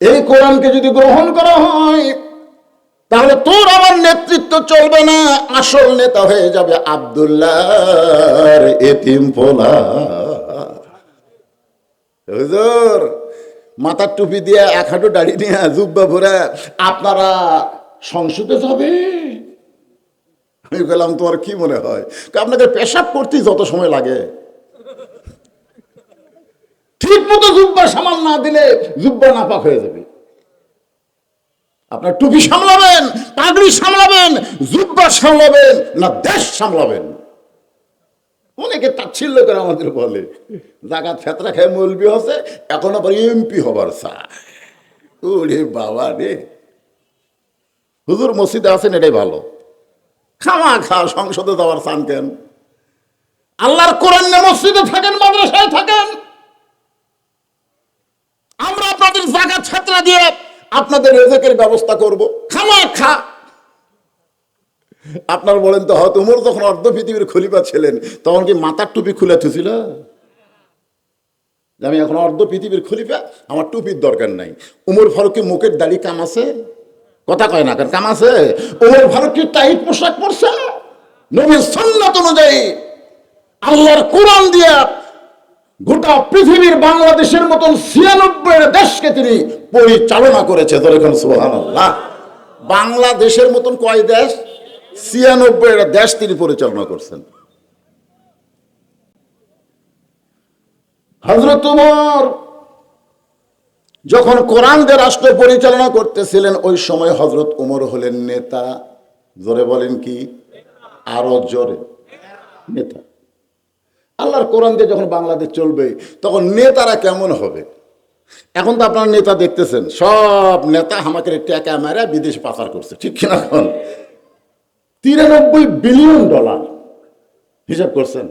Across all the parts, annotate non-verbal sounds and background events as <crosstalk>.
এই কোরআনকে যদি গ্রহণ করা হয়, তাহলে তোর আমার নেতৃত্ব চলবে না, আসল নেতা হয়ে যাবে আবদুল্লাহ এতিম মাথার টুপি দিয়ে এক হাঁটু দাড়ি নিয়ে জুব্বা ভরে আপনারা সংসদে যাবে? আমি বললাম, তোমার কি মনে হয়? তা আপনাদের পেশাব করতেই যত সময় লাগে। ঠিক মতো জুব্বা সামাল না দিলে জুব্বা নাপাক হয়ে যাবে। আপনার টুপি সামলাবেন, পাগড়ি সামলাবেন, জুব্বা সামলাবেন, না দেশ সামলাবেন। অনেকে তাচ্ছিল্য করে আমাদের বলে জাগাত ফেতরা খেয়ে মলবি হচ্ছে এখন আবার এমপি হবার ওরে বাবা রে। হুজুর মসজিদে আছেন এটাই ভালো। খামা খা, সংসদে যাওয়ার চান কেন? আল্লাহর কোরআন মসজিদে থাকেন, মাদ্রাসায় থাকেন। আমরা আপনাদের জায়গা ছাত্রা দিয়ে আপনাদের রেজেকের ব্যবস্থা করব। খামা খা আপনার বলেন তো, হয়তো উমর যখন অর্ধ পৃথিবীর খলিফা ছিলেন, তখন কি মাথার টুপি খুলে থুছিল? আমি এখন অর্ধ পৃথিবীর খলিফা, আমার টুপির দরকার নাই। উমর ফারুক মুখের দাড়ি কাম আছে কথা কয় না কেন কাম আছে উমর ফারুক টাইট পোশাক পরছে? নবীর সন্ন্যত অনুযায়ী আল্লাহর কোরআন দিয়া গোটা পৃথিবীর বাংলাদেশের মতন ছিয়ানব্বই দেশকে তিনি পরিচালনা করেছে বাংলাদেশের মতন কয় দেশ? ছিয়ানব্বই দেশ তিনি পরিচালনা করছেন। হজরত উমর যখন কোরআন দিয়ে রাষ্ট্র পরিচালনা করতেছিলেন, ওই সময় হজরত উমর হলেন নেতা। জোরে বলেন কি? আরও জোরে। নেতা। আল্লাহর কোরআন দিয়ে যখন বাংলাদেশ চলবে, তখন নেতারা কেমন হবে? এখন তো আপনার নেতা দেখতেছেন, সব নেতা আমাকে টাকা মেরা বিদেশ পাচার করছে, ঠিক কিনা এখন? তিরানব্বই বিলিয়ন ডলার হিসাব করছেন।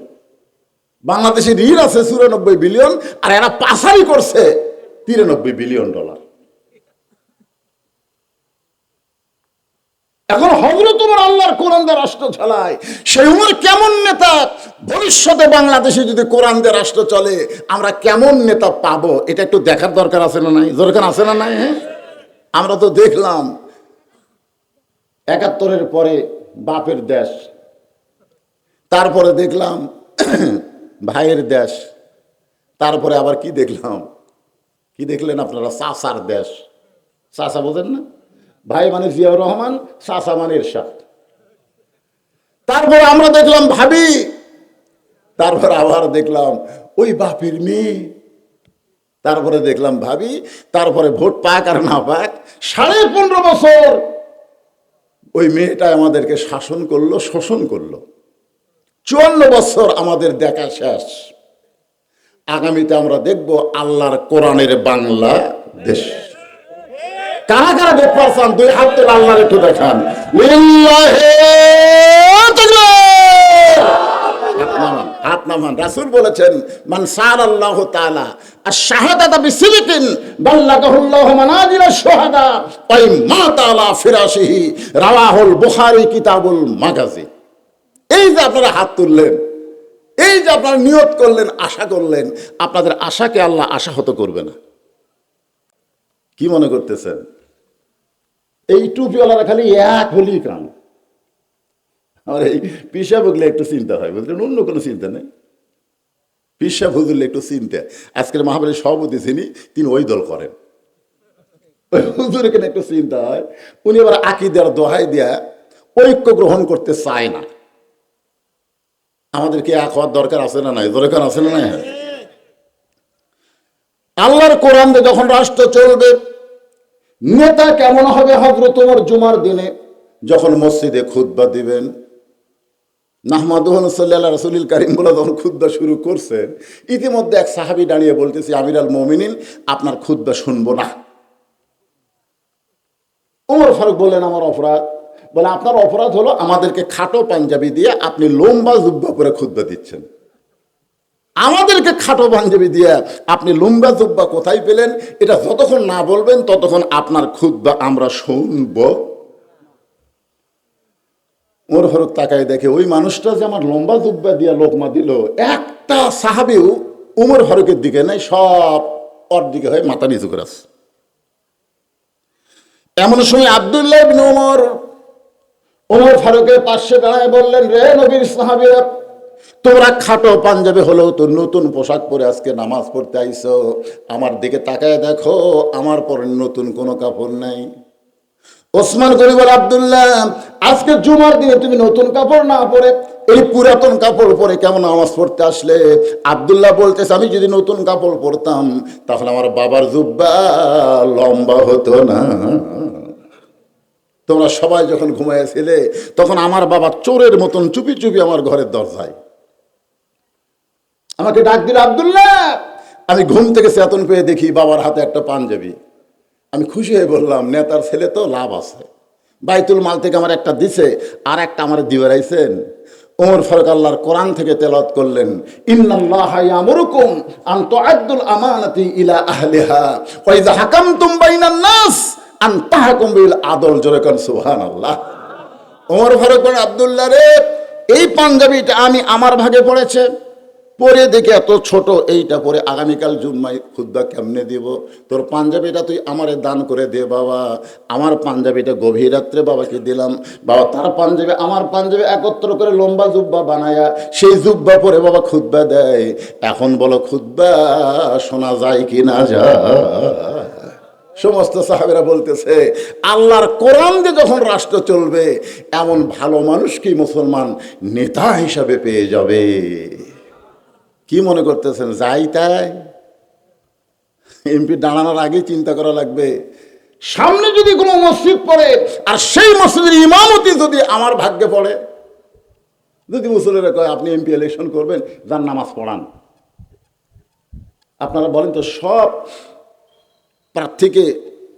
বাংলাদেশে ঋণ আছে চুরানব্বই বিলিয়ন, আর এরা পাচারি করছে তিরানব্বই বিলিয়ন ডলার। এখন হজরত তোমার আল্লাহর কোরআন দিয়ে রাষ্ট্র চালায়। সেই উমর কেমন নেতা? ভবিষ্যতে বাংলাদেশে যদি কোরআন দিয়ে রাষ্ট্র চলে, আমরা কেমন নেতা পাবো? এটা একটু দেখার দরকার আছে না নাই? দরকার আছে না নাই হ্যাঁ? আমরা তো দেখলাম, একাত্তরের পরে বাপের দেশ, তারপরে দেখলাম, <clears throat> ভাইয়ের দেশ, তারপরে আবার কি দেখলাম? কি দেখলেন আপনারা? চাষার দেশ। চাষা বোঝেন না? ভাই মানে জিয়াউর রহমান চাষা মানে এরশাদ তারপরে আমরা দেখলাম ভাবি, তারপর আবার দেখলাম ওই বাপের মেয়ে। তারপরে দেখলাম ভাবি, তারপরে ভোট পাক আর না পাক, সাড়ে পনেরো বছর ওই মেয়েটা আমাদেরকে শাসন করল, শোষণ করল। চুয়ান্ন বছর আমাদের দেখা শেষ। আগামীতে আমরা দেখব আল্লাহর কোরআনের বাংলা দেশ। কারা কারা দেখবার চান দুই হাত তুলে আল্লাহর একটু দেখান। বলেছেন বুখারী কিতাবুল এই যে আপনারা হাত তুললেন, এই যে আপনারা নিয়ত করলেন, আশা করলেন, আপনাদের আশাকে আল্লাহ আশাহত করবে না। কি মনে করতেছেন? এই টুপিওয়ালারা খালি এক হলি কান। আমার এই পিসা বুঝলে একটু চিন্তা হয়, বলতেন অন্য কোনো চিন্তা নেই। পিসা বুঝলে একটু চিন্তা। আজকের মহাবলীর সভাপতি যিনি, তিনি ওই দল করেন। ওই হুজুর এখানে একটু চিন্তা হয়? উনি আবার আকিদার দোহাই দিয়া ঐক্য গ্রহণ করতে চায় না। আমাদের আমাদেরকে এক হওয়ার দরকার আছে না নাই? দরকার আছে না নাই? আল্লাহর কোরআন যখন রাষ্ট্র চলবে নেতা কেমন হবে হজরত তোমার জুমার দিনে? যখন মসজিদে খুদ্া দিবেন। নাহমাদুহন সাল্লাহ রসুলিল কারিম বলে যখন খুদ্া শুরু করছেন, ইতিমধ্যে এক সাহাবি দাঁড়িয়ে বলতেছি আমির আল মমিনিন, আপনার খুদ্া শুনব না। ওমর ফারুক বললেন, আমার অপরাধ। বলে, আপনার অপরাধ হলো আমাদেরকে খাটো পাঞ্জাবি দিয়ে আপনি লম্বা জুব্বা করে খুদ্া দিচ্ছেন। আমাদেরকে খাটো পাঞ্জাবি দিয়ে আপনি লম্বা জুব্বা কোথায় পেলেন, এটা যতক্ষণ না বলবেন, ততক্ষণ আপনার খুদ্া আমরা শুনব। ওর হরক তাকায় দেখে, ওই মানুষটা যে আমার লম্বা জুব্বা দিয়ে লোকমা দিল, একটা সাহাবিও উমর হরকের দিকে নাই, সব ওর দিকে হয়ে মাথা নিচু করে এমন সময় আবদুল্লাহ ওমর ফারুকের পাশে দাঁড়ায় বললেন, রে নবীর সাহাবীরা তোমরা খাটো পাঞ্জাবে হলেও তো নতুন পোশাক পরে আজকে নামাজ পড়তে আইছো আমার দিকে তাকায় দেখো, আমার পরে নতুন কোনো কাপড় নাই। ওসমান গরিবর আবদুল্লাহ, আজকে জুমার দিনে তুমি নতুন কাপড় না পরে, এই পুরাতন কাপড় পরে কেমন নামাজ পড়তে আসলে? আব্দুল্লাহ বলতেছে, আমি যদি নতুন কাপড় পরতাম, তাহলে আমার বাবার জুব্বা লম্বা হতো না। তোমরা সবাই যখন ঘুমাইছিলে তখন আমার বাবা চোরের মতন চুপি চুপি আমার ঘরের দরজায় আমাকে ডাক দিল, আব্দুল্লাহ! আমি ঘুম থেকে চেতন পেয়ে দেখি বাবার হাতে একটা পাঞ্জাবি। আমি খুশি হয়ে বললাম, নেতার ছেলে তো লাভ আছে। বাইতুল মাল থেকে আমার একটা দিছে, আর একটা আমার দিয়ে রাইছেন। ওমর ফারুক আল্লাহর কোরআন থেকে তেলাওয়াত করলেন, ইন্নাল্লাহ ইয়ামুরুকুম আন ইলা আন আদল। ওমর ফারুক আব্দুল্লাহ রে, এই পাঞ্জাবিটা আমি আমার ভাগে পড়েছে। পরে দেখে এত ছোট, এইটা পরে আগামীকাল জুম্মাই খুদ্া কেমনে দিব? তোর পাঞ্জাবিটা তুই আমারে দান করে দে বাবা। আমার পাঞ্জাবিটা গভীর রাত্রে বাবাকে দিলাম। বাবা, তার পাঞ্জাবি, আমার পাঞ্জাবি একত্র করে লম্বা জুব্বা বানায়া, সেই জুব্বা পরে বাবা খুদ্া দেয়। এখন বলো, খুদ্া, শোনা যায় কি না যায়? সমস্ত সাহাবেরা বলতেছে, আল্লাহর কোরআন দিয়ে যখন রাষ্ট্র চলবে, এমন ভালো মানুষ কি মুসলমান নেতা হিসাবে পেয়ে যাবে? কি মনে করতেছেন? যাই তাই। এমপি দাঁড়ানোর আগে চিন্তা করা লাগবে। সামনে যদি কোনো মসজিদ পড়ে, আর সেই মসজিদের ইমামতি যদি আমার ভাগ্যে পড়ে, যদি মুসলিরা কয়, আপনি এমপি ইলেকশন করবেন যার নামাজ পড়ান। আপনারা বলেন তো, সব প্রার্থীকে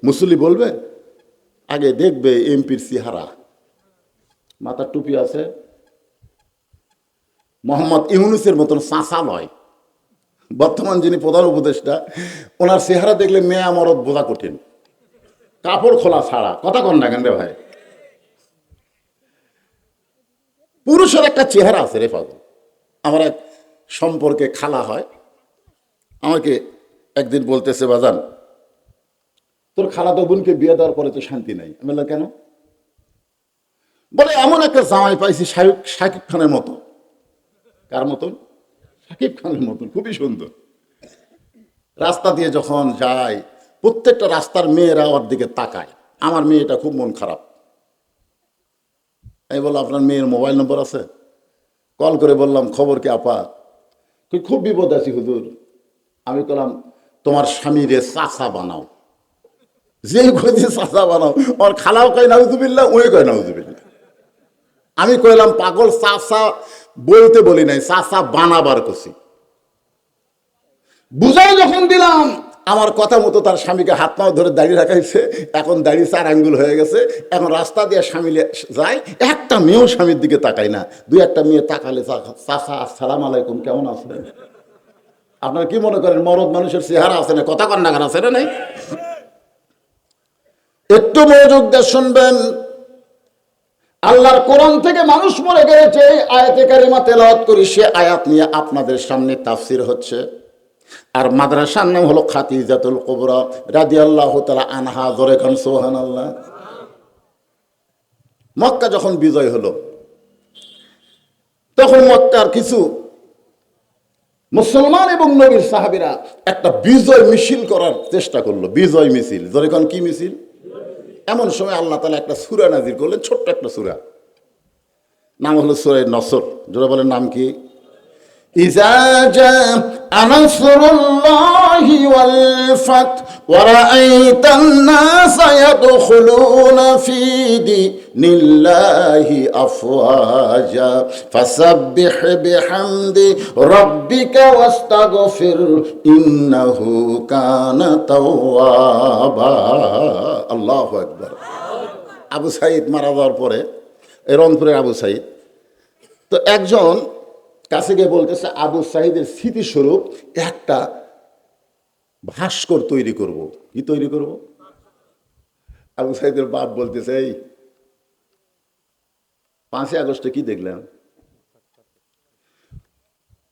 মুসলি বলবে? আগে দেখবে এমপির চেহারা। মাথার টুপি আছে। মোহাম্মদ ইউনুসের মতন চাঁচা নয় বর্তমান যিনি প্রধান উপদেষ্টা, ওনার চেহারা দেখলে মেয়ে মরদ বোঝা কঠিন। কাপড় খোলা ছাড়া, কথা কন না কেন রে ভাই? পুরুষের একটা চেহারা আছে রে পাগল। আমার এক সম্পর্কে খালা হয়, আমাকে একদিন বলতেছে, বাজান, তোর খালাতো বোনকে বিয়ে দেওয়ার পরে তো শান্তি নাই। আমি কেন? বলে, এমন একটা জামাই পাইছি শাহিব শাকিব খানের মতো। কার মতন? সাকিব খানের মতন, খুবই সুন্দর। রাস্তা দিয়ে যখন যায়, প্রত্যেকটা রাস্তার মেয়েরা ওর দিকে তাকায়। আমার মেয়েটা খুব মন খারাপ। আমি বললাম, আপনার মেয়ের মোবাইল নম্বর আছে? কল করে বললাম, খবর কি আপা? তুই খুব বিপদ আছি, হুজুর। আমি বললাম তোমার স্বামীরে চাষা বানাও। যে খুঁজে চাষা বানাও, ওর খালাও কয় না নাউজুবিল্লা ওই কয় না নাউজুবিল্লা আমি কইলাম, পাগল চাষা বলতে বলি নাই চাষা বানাবার কছি বুঝাই যখন দিলাম, আমার কথা মতো তার স্বামীকে হাত পাও ধরে দাঁড়িয়ে রাখাইছে। এখন দাঁড়িয়ে চার আঙ্গুল হয়ে গেছে। এখন রাস্তা দিয়ে স্বামী যায়, একটা মেয়েও স্বামীর দিকে তাকায় না। দুই একটা মেয়ে তাকালে চাচা আসসালাম আলাইকুম, কেমন আছেন? আপনারা কি মনে করেন, মরদ মানুষের চেহারা আছে না? কথা কন্যাগার আছে না নাই? একটু মনোযোগ দিয়ে শুনবেন। আল্লাহর কোরআন থেকে মানুষ মরে গেছে, এই আয়াতে কারিমা তেলাওয়াত করি, সে আয়াত নিয়ে আপনাদের সামনে তাফসির হচ্ছে। আর মাদ্রাসার নাম হলো খাতিজাতুল কুবরা, রাদিয়াল্লাহু তাআলা আনহা, জোরে খান সুবহানাল্লাহ। মক্কা যখন বিজয় হলো, তখন মক্কার কিছু মুসলমান এবং নবীর সাহাবীরা একটা বিজয় মিছিল করার চেষ্টা করল, বিজয় মিছিল। জোরে খান কি মিছিল? এমন সময় আল্লাহ তালা একটা সুরা নাজির করলেন, ছোট্ট একটা সুরা। নাম হলো সুরে নসর। যারা বলেন, নাম কি? إذا جاء نصر الله والفتح ورأيت الناس يدخلون في دين الله أفواجا فسبح بحمد ربك واستغفر إنه كان توابا الله أكبر আবু সাইদ মারা যাওয়ার পরে এই রংপুরের আবু সাইদ তো একজন কাছে গিয়ে বলতেছে, আবু সাইদের স্মৃতিস্বরূপ একটা ভাস্কর তৈরি করব। কি তৈরি করব? আবু সাইদের বাপ বলতেছে, এই, পাঁচই আগস্টে কি দেখলেন?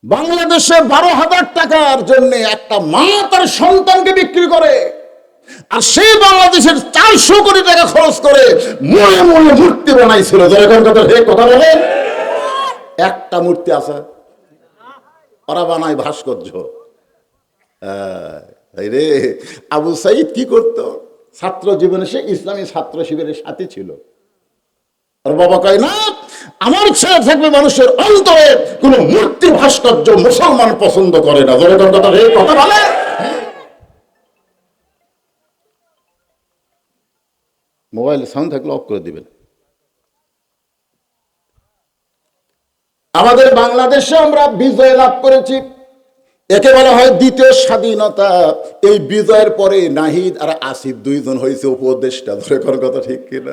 বাংলাদেশে বারো হাজার টাকার জন্য একটা মা তার সন্তানকে বিক্রি করে, আর সেই বাংলাদেশের চারশো কোটি টাকা খরচ করে মনে মনে মূর্তি বানাইছিল। কথা, হে কথা বলে একটা মূর্তি আছে। ওরা বানায় ভাস্কর্য। রে, আবু সাইদ কি করত? ছাত্র জীবনে সে ইসলামী ছাত্র শিবিরের সাথে ছিল। আর বাবা কয়, না, আমার ছেলে থাকবে মানুষের অন্তরে। কোন মূর্তি ভাস্কর্য মুসলমান পছন্দ করে না। ধরে মোবাইলে সাউন্ড থাকলে অফ করে দিবেন। আমাদের বাংলাদেশে আমরা বিজয় লাভ করেছি। একে বলা হয় দ্বিতীয় স্বাধীনতা। এই বিজয়ের পরে নাহিদ আর আসিফ দুইজন হয়েছে উপদেষ্টা। ধরে কোন কথা ঠিক কিনা?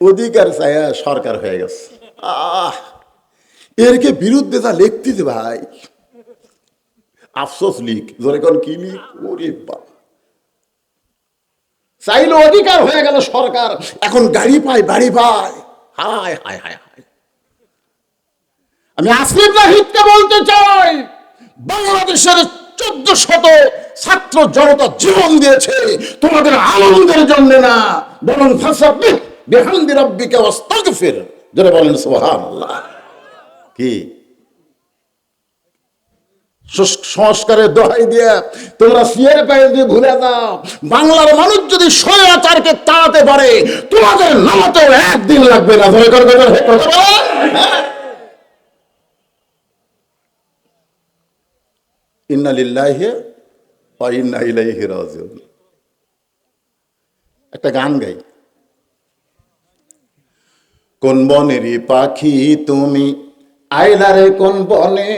অধিকার চায়া সরকার হয়ে গেছে। আহ! এরকে বিরুদ্ধে যা লিখতেছে ভাই? আফসোস লিখ। ধরে কোন কি লিখ? ওরে বাবা চাইলে অধিকার হয়ে গেল সরকার। এখন গাড়ি পায়, বাড়ি পায়। হায় হায় হায় হায়। আমি আসিফ বলতে চাই, বাংলাদেশের চোদ্দ শত ছাত্র জনতা জীবন দিয়েছে, তোমাদের আনন্দের জন্য না, বরং ফাসাবিহ বিহামদি রাব্বিকা ওয়াস্তাগফির যারা বলেন সুবহানাল্লাহ। কি? সুস- সংস্কারের দোহাই দিয়ে তোমরা সিয়ের পায়ে দিয়ে ভুলে দাও বাংলার মানুষ যদি স্বৈরাচারকে তাড়াতে পারে, তোমাদের নামাতেও একদিন লাগবে না। ধরে করে ইন্না একটা গান গাই। কোন বনেরই পাখি তুমি? আইলারে কোন বনে?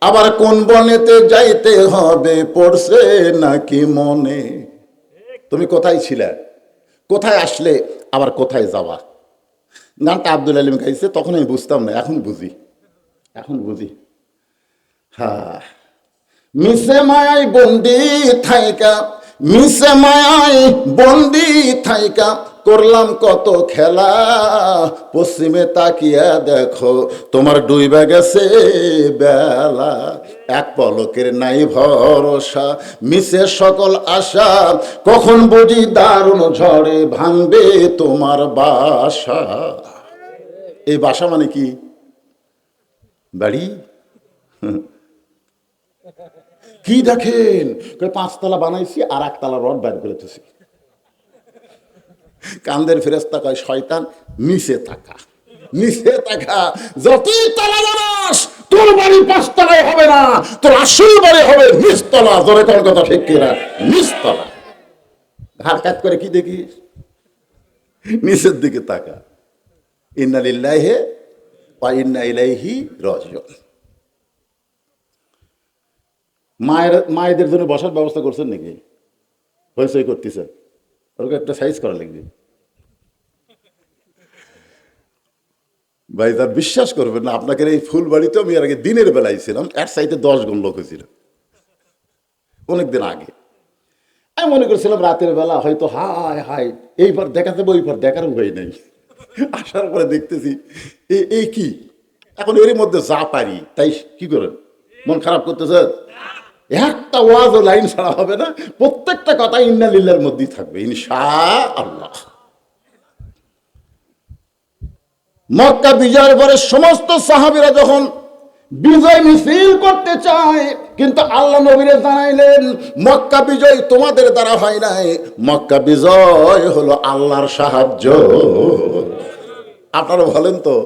আবার কোন বনেতে যাইতে হবে? পড়ছে নাকি মনে? তুমি কোথায় ছিলে? কোথায় আসলে? আবার কোথায় যাওয়া? গানটা আব্দুল আলিম গাইছে, তখন আমি বুঝতাম না, এখন বুঝি। এখন বুঝি। হ্যাঁ মিশে মায়াই বন্দি থাইকা, মিশে মায়াই বন্দি থাইকা, করলাম কত খেলা, পশ্চিমে তাকিয়া দেখো, তোমার ডুইবা গেছে বেলা। এক পলকের নাই ভরসা, মিশে সকল আশা, কখন বুঝি দারুণ ঝড়ে ভাঙবে তোমার বাসা। এই বাসা মানে কি? বাড়ি? কি দেখেন? পাঁচতলা বানাইছি আর একতলা রড বের করেতেছি কান্দের ফেরেস্তা কয়, শয়তান, নিচে থাকা নিচে থাকা। যতই তলা বানাস, তোর বাড়ি পাঁচতলায় হবে না, তোর আসল বাড়ি হবে নিচতলা। ধরে কোন কথা ঠিক কিনা? নিচতলা। ঘাট কাট করে কি দেখিস? নিচের দিকে তাকা। ইন্না লিল্লাহি ওয়া ইন্না ইলাইহি রাজিউন। মায়ের, মায়েদের জন্য বসার ব্যবস্থা করছেন নাকি? হয়েছে করতেছে। ওরকম একটা সাইজ করা লাগবে। ভাই, তার বিশ্বাস করবেন না, আপনাকে এই ফুল বাড়িতে আমি আগে দিনের বেলায় ছিলাম এক সাইডে দশ গুণ লোক হয়েছিল। অনেকদিন আগে। আমি মনে করছিলাম রাতের বেলা হয়তো হায় হায়, এইবার দেখাতে হবে, ওইবার দেখার উপায় নেই। আসার পরে দেখতেছি এই কি? এখন এর মধ্যে যা পারি, তাই কি করেন? মন খারাপ করতেছে একটা ওয়াজ ও লাইন ছাড়া হবে না। প্রত্যেকটা কথা ইন্না লিল্লার মধ্যেই থাকবে ইনশা আল্লাহ মক্কা বিজয়ের পরে সমস্ত সাহাবীরা যখন বিজয় মিছিল করতে চায়, কিন্তু আল্লাহ নবীরে জানাইলেন, মক্কা বিজয় তোমাদের দ্বারা হয় নাই। মক্কা বিজয় হলো আল্লাহর সাহায্য। আপনারা বলেন তো,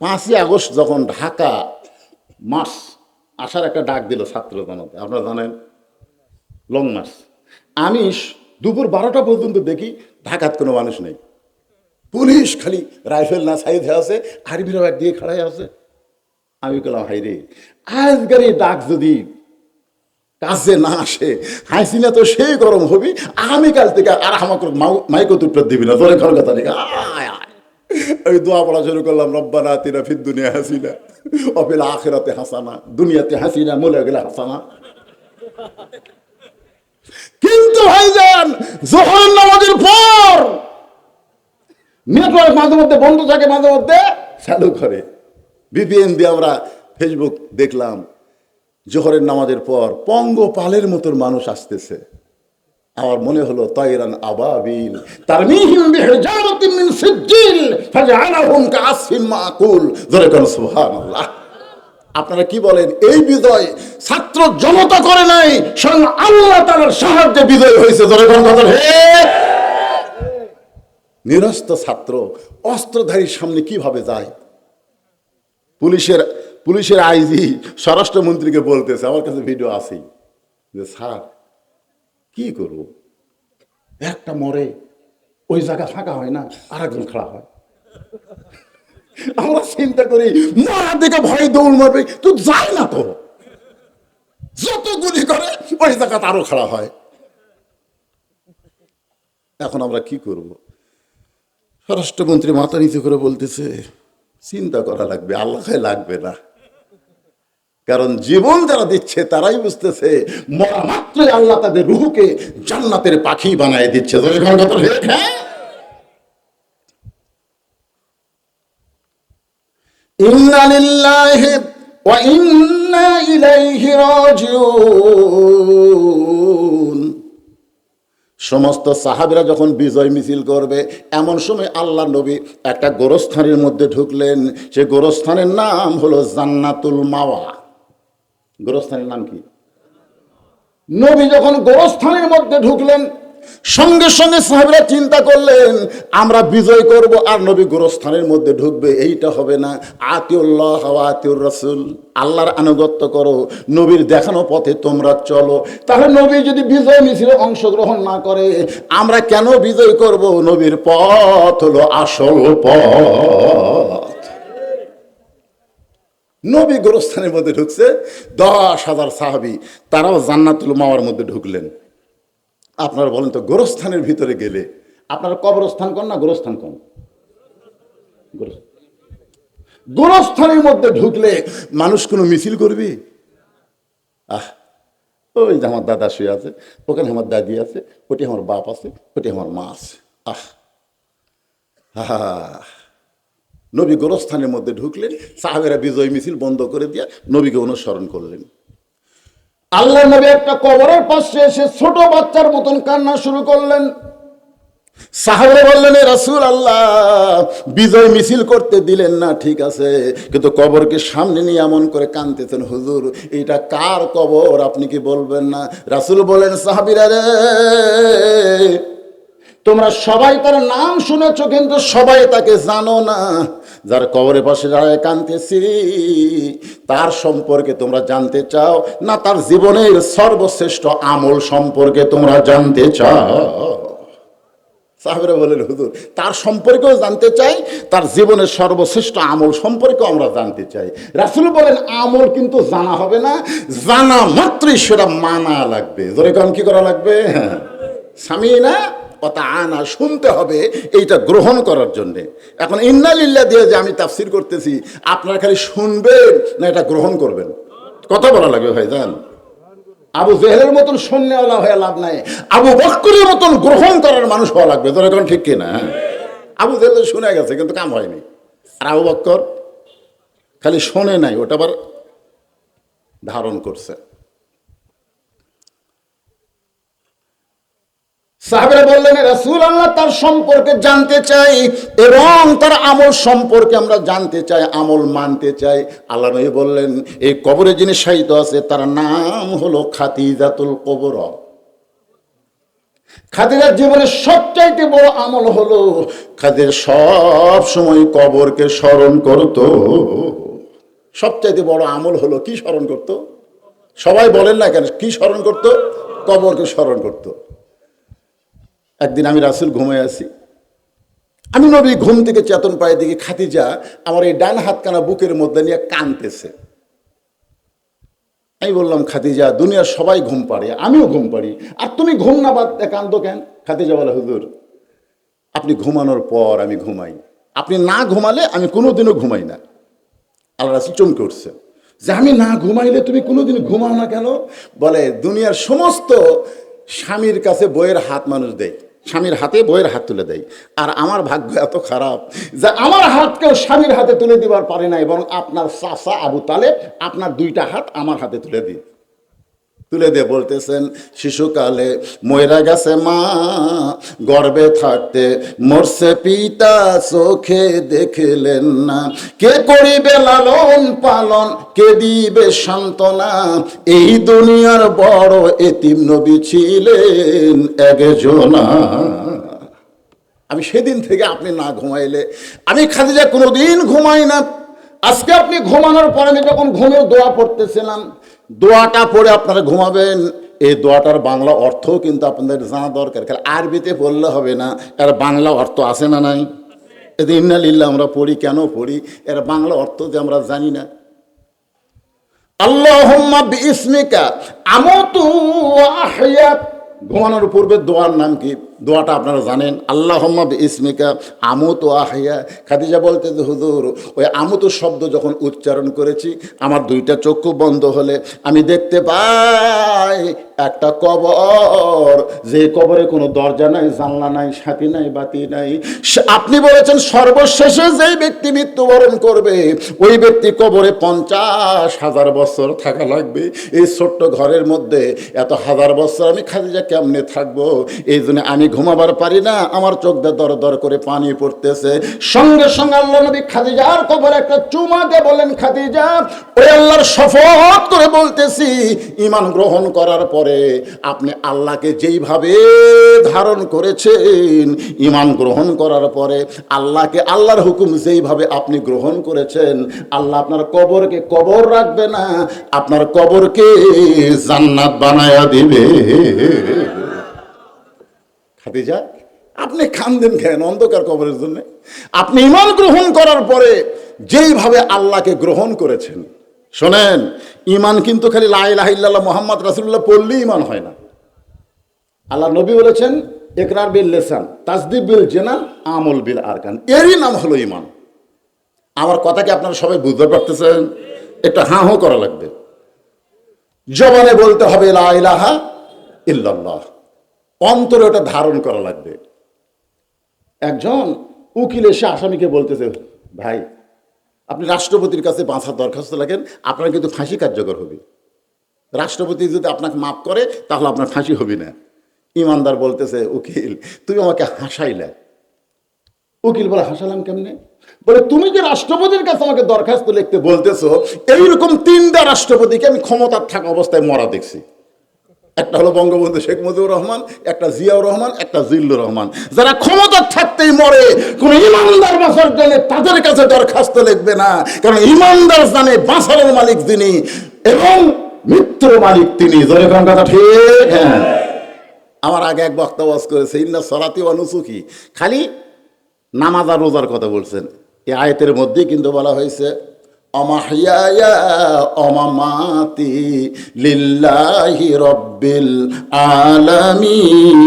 পাঁচই আগস্ট যখন ঢাকা মার্চ আসার একটা ডাক দিল ছাত্র জনতা আপনারা জানেন লং মার্চ আমি দুপুর বারোটা পর্যন্ত দেখি ঢাকাত কোনো মানুষ নেই। পুলিশ খালি রাইফেল না হয়ে আছে আর্মিরাও দিয়ে খাড়াই আছে। আমি বললাম হাই রে, আজকের এই ডাক যদি কাজে না আসে, হাসিনা তো সেই গরম হবি আগামীকাল থেকে আর আমাকে মাইকো উত্তর দিবি না। তোর ঘর কথা আয় আয়। আমি দোয়া পড়া শুরু করলাম, রব্বানা তিনা ফির দুনিয়া হাসিনা অফিল আখেরাতে হাসানা। দুনিয়াতে হাসিনা মলে গেলে হাসানা। কিন্তু ভাইজান জোহর নামাজের পর নেটওয়ার্ক মাঝে মধ্যে বন্ধ থাকে, মাঝে মধ্যে চালু করে। বিপিএন দিয়ে আমরা ফেসবুক দেখলাম জোহরের নামাজের পর পঙ্গপালের মতন মানুষ আসতেছে। আমার মনে হলো তৈরান আবাবিল। তার মিহিম মিন সিজ্জিল, ফাজআলাহুম মাকুল। সুবহানাল্লাহ। আপনারা কি বলেন, এই বিজয় ছাত্র জনতা করে নাই, স্বয়ং আল্লাহ তাআলার সাহায্যে বিজয় হয়েছে কোন কথা হে নিরস্ত ছাত্র, অস্ত্রধারীর সামনে কীভাবে যায়? পুলিশের পুলিশের আইজি স্বরাষ্ট্রমন্ত্রীকে বলতেছে, আমার কাছে ভিডিও আছেই। যে, স্যার কি করব? একটা মরে ওই জায়গা ফাঁকা হয় না আর একজন খাড়া হয়। আমরা চিন্তা করি মরার দিকে ভয় দৌড় মারবে, তো যায় না তো। যত গুলি করে, ওই জায়গা আরও খাড়া হয়। এখন আমরা কি করব? স্বরাষ্ট্রমন্ত্রী মাথা নিচু করে বলতেছে, চিন্তা করা লাগবে আল্লাহে লাগবে না। কারণ জীবন যারা দিচ্ছে, তারাই বুঝতেছে মরা মাত্রই আল্লাহ তাদের রুহুকে জান্নাতের পাখি বানায় দিচ্ছে। হ্যাঁ? সমস্ত সাহাবিরা যখন বিজয় মিছিল করবে, এমন সময় আল্লাহ নবী একটা গোরস্থানের মধ্যে ঢুকলেন। সে গোরস্থানের নাম হলো জান্নাতুল মাওয়া। গোরস্থানের নাম কি? নবী যখন গোরস্থানের মধ্যে ঢুকলেন, সঙ্গে সঙ্গে সাহেবরা চিন্তা করলেন, আমরা বিজয় করব আর নবী গোরস্থানের মধ্যে ঢুকবে, এইটা হবে না। আতিউল্লাহ আতিউর রসুল, আল্লাহর আনুগত্য করো, নবীর দেখানো পথে তোমরা চলো। তাহলে নবী যদি বিজয় মিছিলে অংশগ্রহণ না করে, আমরা কেন বিজয় করব? নবীর পথ হলো আসল পথ। নবী গোরস্থানের মধ্যে ঢুকছে, দশ হাজার সাহাবি, তারাও জান্নাতুল মাওয়ার মধ্যে ঢুকলেন। আপনারা বলেন তো, গোরস্থানের ভিতরে গেলে আপনারা কবরস্থান কন না গোরস্থান কন গোরস্থান। গোরস্থানের মধ্যে ঢুকলে মানুষ কোনো মিছিল করবি? আহ, ওই যে আমার দাদা শুয়ে আছে, ওখানে আমার দাদি আছে, ওটি আমার বাপ আছে, ওটি আমার মা আছে। আহ হা। নবী গোরস্থানের মধ্যে ঢুকলেন, সাহাবেরা বিজয় মিছিল বন্ধ করে দিয়ে নবীকে অনুসরণ করলেন। আল্লাহ নবী একটা কবরের পাশে এসে ছোট বাচ্চার মতন কান্না শুরু করলেন। সাহাবে বললেন রাসুল আল্লাহ বিজয় মিছিল করতে দিলেন না, ঠিক আছে, কিন্তু কবরকে সামনে নিয়ে এমন করে কানতেছেন হুজুর, এটা কার কবর? আপনি কি বলবেন না? রাসুল বলেন, সাহাবিরা রে, তোমরা সবাই তার নাম শুনেছ, কিন্তু সবাই তাকে জানো না। যার কবরের পাশে দাঁড়ায় কানতেছি তার সম্পর্কে তোমরা জানতে চাও, না তার জীবনের সর্বশ্রেষ্ঠ আমল সম্পর্কে তোমরা জানতে চাও? সাহেবরা বলেন তার সম্পর্কেও জানতে চাই, তার জীবনের সর্বশ্রেষ্ঠ আমল সম্পর্কেও আমরা জানতে চাই। রাসুল বলেন, আমল কিন্তু জানা হবে না, জানা মাত্রই সেটা মানা লাগবে। ধরে কারণ কি করা লাগবে? হ্যাঁ স্বামী না কথা আনা শুনতে হবে, এইটা গ্রহণ করার জন্য। এখন ইন্নালিল্লা দিয়ে যে আমি তাফসির করতেছি, আপনারা খালি শুনবেন না এটা গ্রহণ করবেন? কথা বলা লাগবে ভাই, জান। আবু জেহেলের মতন সৈন্যওয়ালা হয়ে লাভ নাই। আবু বক্করের মতন গ্রহণ করার মানুষ হওয়া লাগবে তোর এখন ঠিক কিনা আবু জেহেল শুনে গেছে, কিন্তু কাম হয়নি। আর আবু বক্কর খালি শোনে নাই, ওটা আবার ধারণ করছে। সাহাবেরা বললেন রাসূল আল্লাহ তার সম্পর্কে জানতে চাই এবং তার আমল সম্পর্কে আমরা জানতে চাই, আমল মানতে চাই। আল্লাহ নবী বললেন, এই কবরে যিনি শায়িত আছে, তার নাম হলো খাতিজাতুল কবর। খাদিজার জীবনের সবচাইতে বড় আমল হলো খাদির সব সময় কবরকে স্মরণ করত। সবচাইতে বড় আমল হলো কি স্মরণ করত? সবাই বলেন না কেন, কি স্মরণ করত? কবরকে স্মরণ করত। একদিন আমি রাসুল ঘুমায় আছি আমি নবী ঘুম থেকে চেতন পায়ে দিকে খাতিজা আমার এই ডান হাতখানা বুকের মধ্যে নিয়ে কানতেছে আমি বললাম খাতিজা দুনিয়ার সবাই ঘুম পাড়ে, আমিও ঘুম পাড়ি। আর তুমি ঘুম না বাদ কান্দো কেন? খাতিজা বলে, হুজুর, আপনি ঘুমানোর পর আমি ঘুমাই। আপনি না ঘুমালে আমি কোনোদিনও ঘুমাই না। আল্লাহ রাসুল চমকে উঠছে। যে, আমি না ঘুমাইলে তুমি কোনোদিন ঘুমাও না কেন? বলে, দুনিয়ার সমস্ত স্বামীর কাছে বইয়ের হাত মানুষ দেয়। স্বামীর হাতে বইয়ের হাত তুলে দেয়। আর আমার ভাগ্য এত খারাপ যে আমার হাত কেউ স্বামীর হাতে তুলে দিবার পারে না এবং আপনার চাষা আবু তালে আপনার দুইটা হাত আমার হাতে তুলে দিই তুলে দিয়ে বলতেছেন, শিশুকালে ময়রা গেছে মা, গর্বে থাকতে মরছে পিতা, চোখে দেখলেন না। কে করিবে লালন পালন, কে দিবে সান্ত্বনা? এই দুনিয়ার বড় এতিম নবী ছিলেন একজনা। আমি সেদিন থেকে আপনি না ঘুমাইলে, আমি খাদিজা কোনোদিন ঘুমাই না। আজকে আপনি ঘুমানোর পরে আমি যখন ঘুমের দোয়া পড়তেছিলাম দোয়াটা পড়ে আপনারা ঘুমাবেন। এই দোয়াটার বাংলা অর্থও কিন্তু আপনাদের জানা দরকার। কারণ আরবিতে পড়লে হবে না, এর বাংলা অর্থ আছে না নাই? এতে ইন্নালিল্লা আমরা পড়ি, কেন পড়ি? এর বাংলা অর্থ যে আমরা জানি না। আল্লাহুম্মা বিইসমিকা আমতু ঘুমানোর পূর্বে দোয়ার নাম কি? দোয়াটা আপনারা জানেন। আল্লাহম্মা ইসমিকা আমুত ও আহিয়া খাদিজা বলতে হুজুর, ওই আমুত শব্দ যখন উচ্চারণ করেছি, আমার দুইটা চক্ষু বন্ধ হলে আমি দেখতে পাই একটা কবর। যে কবরে কোনো দরজা নাই, জানলা নাই সাথী নাই, বাতি নাই। আপনি বলেছেন সর্বশেষে যেই ব্যক্তি মৃত্যুবরণ করবে, ওই ব্যক্তি কবরে পঞ্চাশ হাজার বছর থাকা লাগবে। এই ছোট্ট ঘরের মধ্যে এত হাজার বছর আমি খাদিজা কেমনে থাকব? এই জন্য আমি ঘুমাবার পারি না, আমার চোখ দিয়ে দর দর করে পানি পড়তেছে। সঙ্গে সঙ্গে আল্লাহ নবী খাদিজার কবরে একটা চুমা দিয়ে বলেন খাদিজা, ওই আল্লাহর শপথ করে বলতেছি, ইমান গ্রহণ করার পরে আপনি আল্লাহকে যেইভাবে ধারণ করেছেন ইমান গ্রহণ করার পরে আল্লাহকে, আল্লাহর হুকুম যেইভাবে আপনি গ্রহণ করেছেন, আল্লাহ আপনার কবরকে কবর রাখবে না, আপনার কবরকে জান্নাত বানায়া দিবে। খাদিজা, আপনি খান্দেন খেন অন্ধকার কবরের জন্য? আপনি ইমান গ্রহণ করার পরে যেইভাবে আল্লাহকে গ্রহণ করেছেন শোনেন ইমান কিন্তু খালি লাইলাহিল্লাহ মোহাম্মদ রাসুল্লাহ পড়লেই ইমান হয় না। আল্লাহ নবী বলেছেন একরার বিল লেসান তাসদিব বিল জেনান আমল বিল আরকান। এরই নাম হলো ইমান আমার কথা কি আপনারা সবাই বুঝতে পারতেছেন? একটু হাঁ হো করা লাগবে। জবানে বলতে হবে লা ইলাহা ইল্লাল্লাহ। অন্তরে ওটা ধারণ করা লাগবে। একজন উকিল এসে আসামিকে বলতেছে, ভাই আপনি রাষ্ট্রপতির কাছে বাঁচার দরখাস্ত লাগেন আপনার কিন্তু ফাঁসি কার্যকর হবে। রাষ্ট্রপতি যদি আপনাকে মাফ করে, তাহলে আপনার ফাঁসি হবে না। ইমানদার বলতেছে, উকিল তুমি আমাকে হাসাইলে। উকিল বলে, হাসালাম কেমনে? বলে, তুমি যে রাষ্ট্রপতির কাছে আমাকে দরখাস্ত লিখতে বলতেছো, এইরকম তিনটা রাষ্ট্রপতিকে আমি ক্ষমতার থাকা অবস্থায় মরা দেখছি। একটা হলো বঙ্গবন্ধু শেখ মুজিবুর রহমান, একটা জিয়াউর রহমান, একটা জিল্লুর রহমান। যারা ক্ষমতার থাকতেই মরে, কোন ইমানদার বাঁচার জন্য তাদের কাছে দরখাস্ত লিখবে না। কারণ ইমানদার জানে বাঁচানোর মালিক যিনি, এবং মৃত্যুর মালিক তিনি। জোরে কোন কথা ঠিক? হ্যাঁ। আমার আগে এক বক্তা করেছে, ইন্না সরাতি অনুসুখী খালি নামাজ আর রোজার কথা বলছেন। এই আয়তের মধ্যেই কিন্তু বলা হয়েছে অমাহিয়া অমামাতি লিল্লাহি রব্বিল আলামিন